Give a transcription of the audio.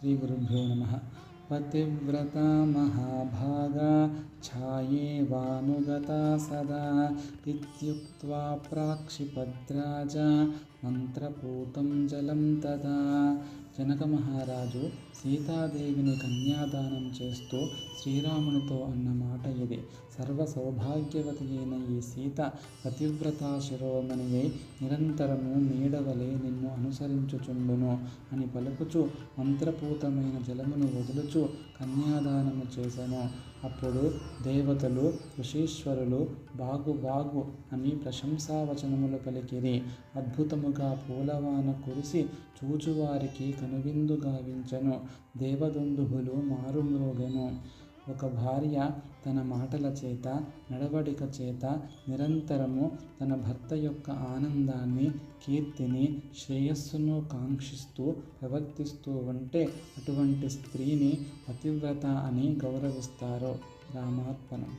శ్రీగురుభ్యో నమ పతివ్రత మహాభాగా ఛాయేవానుగతా సదా ఇత్యుక్త్వా ప్రాక్షిపద్రాజ మంత్రపూతం జలం తదా జనక మహారాజు సీతాదేవిని కన్యాదానం చేస్తూ శ్రీరామునితో అన్న మాట ఇది. సర్వ సౌభాగ్యవతి అయిన ఈ సీత పతివ్రతా శిరోమణి నిరంతరము నీడవలే అనుసరించుచుండును అని పలుకుచు మంత్రపూతమైన జలమును వదులుచు కన్యాదానము చేసెను. అప్పుడు దేవతలు ఋషీశ్వరులు బాగు బాగు అని ప్రశంసావచనములు పలికిరి. అద్భుతముగా పూలవాన కురిసి చూచువారికి కనువిందు గావించెను. దేవదందుహులు మారుమ్రోగ ఒక భార్య తన మాటల చేత నడవడిక చేత నిరంతరము తన భర్త యొక్క ఆనందాన్ని కీర్తిని శ్రేయస్సును కాంక్షిస్తూ ప్రవర్తిస్తూ ఉంటే అటువంటి స్త్రీని పతివ్రత అని గౌరవిస్తారు రామార్పణం.